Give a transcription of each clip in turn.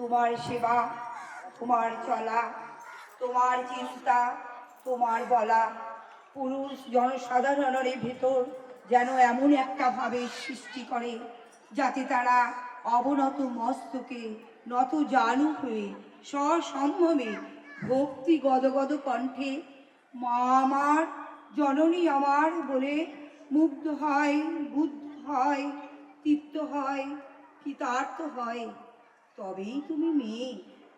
তোমার সেবা, তোমার চলা, তোমার চিন্তা, তোমার বলা। পুরুষ জনসাধারণের ভেতর যেন এমন একটা ভাবের সৃষ্টি করে, যাতে তারা অবনত মস্তকে নত জানু হয়ে সসম্ভ্রমে ভক্তি গদগদ কণ্ঠে, মা আমার, জননী আমার বলে মুগ্ধ হয়, বুদ্ধ হয়, তৃপ্ত হয়, কৃতার্থ হয়। তবেই তুমি মেয়ে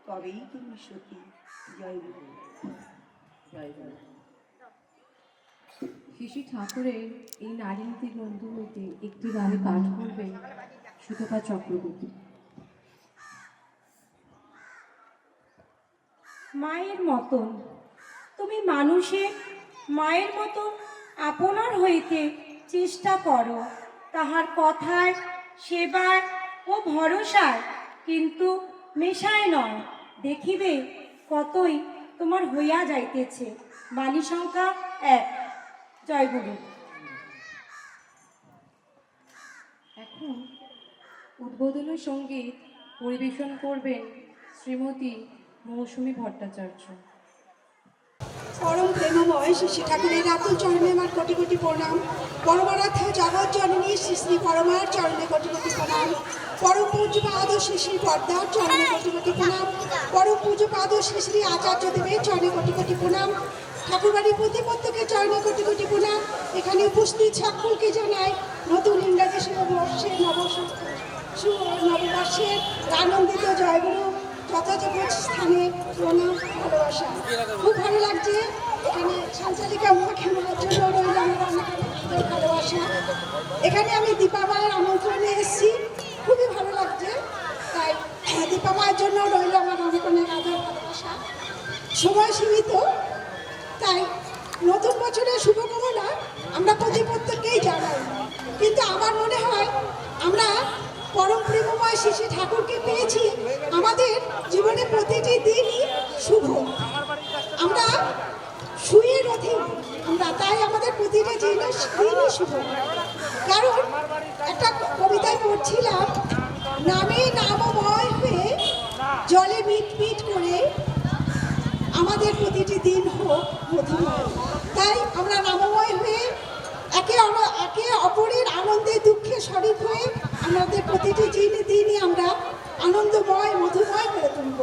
তবেই তুমি সতী। জয় গুরু। জয় গুরু। শিশু ঠাকুরের এই নারীনীতি গ্রন্থ হইতে একটি গানে পাঠ করবেন সুতপা চক্রবর্তী। মায়ের মতন তুমি মানুষের মায়ের মতন আপনার হইতে চেষ্টা করো। তাহার কথায় সেবায় ও ভরসায় কিন্তু মেশায় নয়। দেখিবে কতই তোমার হইয়া যাইতেছে। বাণী সংখ্যা এক। জয়গুরু এখন উদ্বোধনী সংগীত পরিবেশন করবেন শ্রীমতী মৌসুমী ভট্টাচার্য। পরম প্রেমময় শ্রী ঠাকুরের আতুল চরণে আমার কোটি কোটি প্রণাম। পরমারাধ্য জগৎ জননী শ্রী শ্রী পরমার চরণে কোটি কোটি প্রণাম। পরম পূজ্য পাদ শ্রী শ্রী পদ্মার চরণে কোটি কোটি প্রণাম। পরম পূজ্য পাদ শ্রী শ্রী আচার্য দেবের চরণে কোটি কোটি প্রণাম। ঠাকুরবাড়ির প্রতিপত্তকে চরণে কোটি কোটি প্রণাম। এখানে উপস্থিত সকলকে জানাই নতুন ইংরাজি নববর্ষের নববর্ষ নববর্ষের আনন্দিত জয়গুরু। যথাযথ স্থানে প্রণাম ভালোবাসা। খুব ভালো লাগছে। এখানে সঞ্চালিকা উমাকে নেওয়ার জন্য রইল আমার অনেক ভালোবাসা। এখানে আমি দীপামায়ের আমন্ত্রণে এসেছি। খুবই ভালো লাগছে। তাই দীপামায়ের জন্য রইল আমার অনেক অনেক আদর ভালোবাসা। সময় সীমিত। তাই নতুন বছরের শুভকামনা আমরা প্রতি প্রত্যেককেই জানাই। কিন্তু আমার মনে হয় আমরা পরম প্রেমময় শিশু ঠাকুরকে পেয়েছি। আমাদের জীবনে প্রতিটি দিনই শুভ। আমরা শুয়ে রথি আমরা তাই আমাদের প্রতিটা জিনিস দিনই শুভ। কারণ একটা কবিতায় পড়ছিলাম, নামে নামময় হয়ে জলে মিট মিট করে আমাদের প্রতিটি দিন হোক মধুময়। তাই আমরা নামময় হয়ে একে একে অপরের আনন্দে দুঃখে শরিক হয়ে আমাদের প্রতিটি দিন দিনই আমরা আনন্দময়, মধুময় করে তুলব।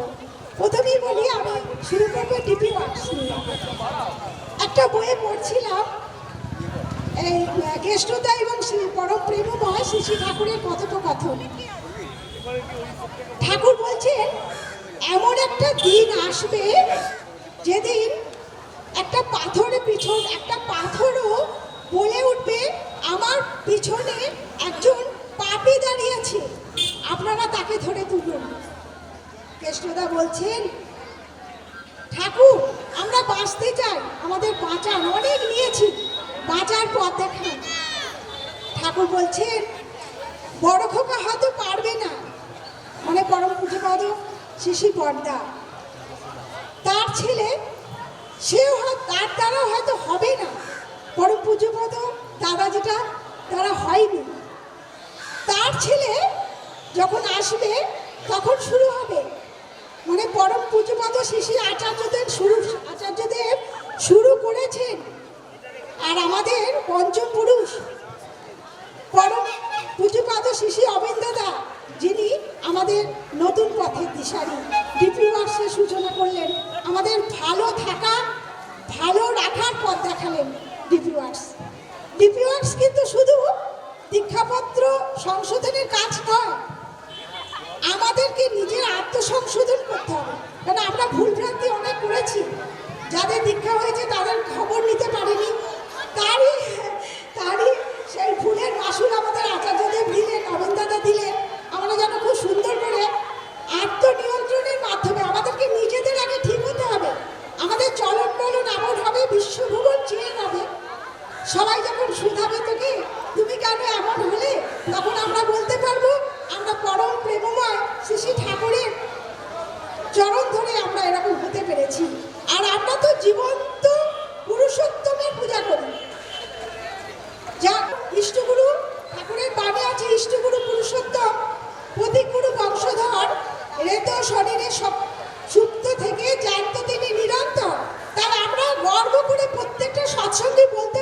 প্রথমেই বলি, আমি শুরু করব ডিপি ওয়ার্কস একটা বইয়ে পড়ছিলাম, এই জ্যেষ্ঠতা এবং পরম প্রেমময় শ্রী ঠাকুরের কথোপকথন। ঠাকুর বলছেন, এমন একটা দিন আসবে যেদিন একটা পাথরের পিছন, একটা পাথরও বলে উঠবে, আমার পিছনে একজন পাপি দাঁড়িয়েছে। আপনারা তাকে ধরে তুলুন। কৃষ্ণদা বলছেন, ঠাকুর, আমরা বাঁচতে চাই। আমাদের বাঁচান। অনেক নিয়েছি। বাঁচার পথ দেখান। ঠাকুর বলছেন, বড় খোকা হয়তো পারবে না। মানে পরম পুজোপাদ শিশি পর্দা। তার ছেলে, সেও তার দ্বারা হয়তো হবে না। পরম পুজোপদ দাদা যেটা তারা হয়নি। তার ছেলে যখন আসবে, তখন শুরু হবে। মানে পরম পুজোপদ শিশি আচার্যদের শুরু আচার্যদের শুরু করেছেন। আর আমাদের পঞ্চম পুরুষ, পরম পুজোপাদ শিশি অবিন্দদা, যিনি আমাদের নতুন পথের দিশারি ডিপি ওয়ার্কসের সূচনা করলেন, আমাদের ভালো থাকা, ভালো রাখার পথ দেখালেন ডিপি ওয়ার্কস ডিপি ওয়ার্কস কিন্তু শুধু দীক্ষাপত্র সংশোধনের কাজ নয়। আমাদেরকে নিজের আত্মসংশোধন করতে হবে। কারণ আমরা ভুলভ্রান্তি অনেক করেছি। যাদের দীক্ষা হয়েছে তাদের খবর নিতে পারিনি। তারই তারই সেই ফুলের মাসুল আমাদের আচার্যদেব দিলেন অবিন্দাদা দিলেন। আর আমরা তো জীবন্ত পুরুষোত্তমের পূজা করি। যা ইষ্টগুরু, ঠাকুরের বাড়ি আছে, ইষ্টগুরু পুরুষোত্তম প্রতীকগুরু বংশধর রেত শরীরে সব সুপ্ত থেকে জানত তিনি নিরন্তর। তার আমরা গর্ব করে প্রত্যেকটা সৎসঙ্গে বলতে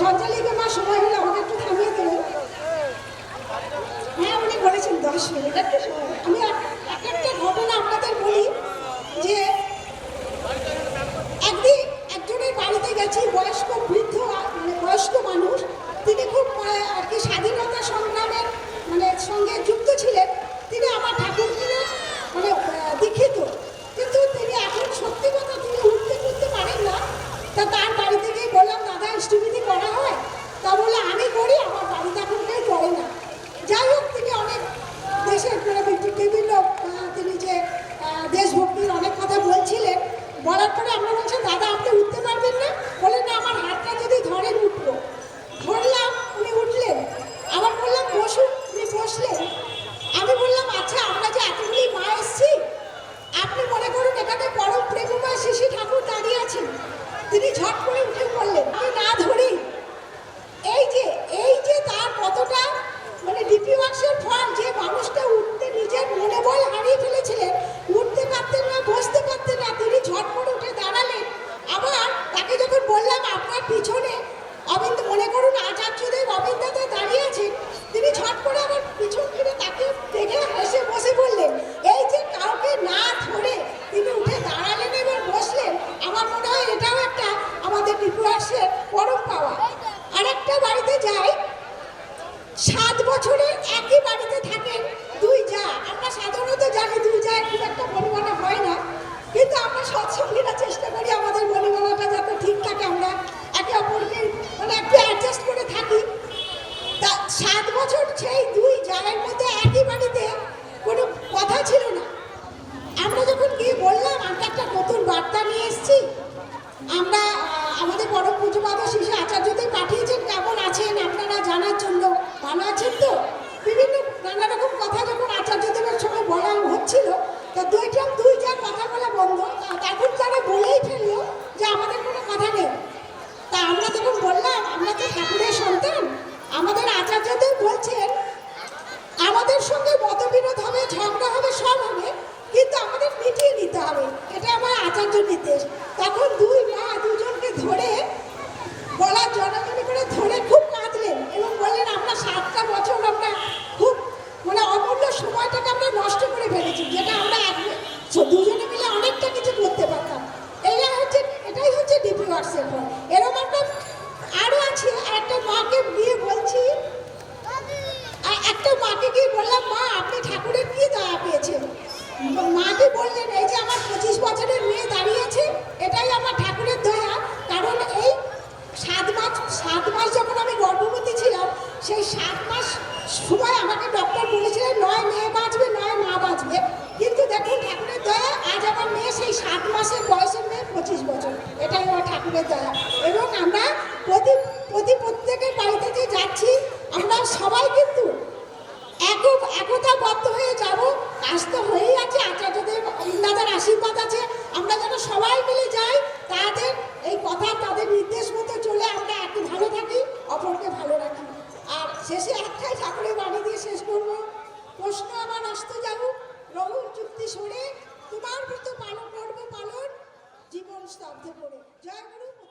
সঞ্চালিকে মা সময় হলে আমাকে একটু থামিয়ে দেবে হ্যাঁ উনি বলেছেন দশ মিনিট। আমি এক একটা ঘটনা আপনাদের বলি, যে একদিন একজনের বাড়িতে গেছি, বয়স্ক সাত বছরে একই বাড়িতে থাকেন দুই যা। আমরা সাধারণত জানি দুই যা খুব একটা বনিমানা হয় না। কিন্তু আমরা সৎসঙ্গীরা চেষ্টা করি আমাদের বনিমানাটা যাতে ঠিক থাকে। আমরা একে অপরকে মানে একটু অ্যাডজাস্ট করে থাকি। তা সাত বছর সেই দুই জায়ের মধ্যে একই বাড়িতে কোনো কথা ছিল বললাম, মা, আপনি ঠাকুরের কি দয়া পেয়েছেন? মাকে বললেন, এই যে আমার পঁচিশ বছরের মেয়ে দাঁড়িয়েছে এটাই আমার ঠাকুরের দয়া। কারণ এই সাত মাস সাত মাস যখন আমি গর্ভবতী ছিলাম, সেই সাত মাস সময় আমাকে ডক্টর বলেছিলেন, নয় মেয়ে শব্দ করে। জয় গুরু।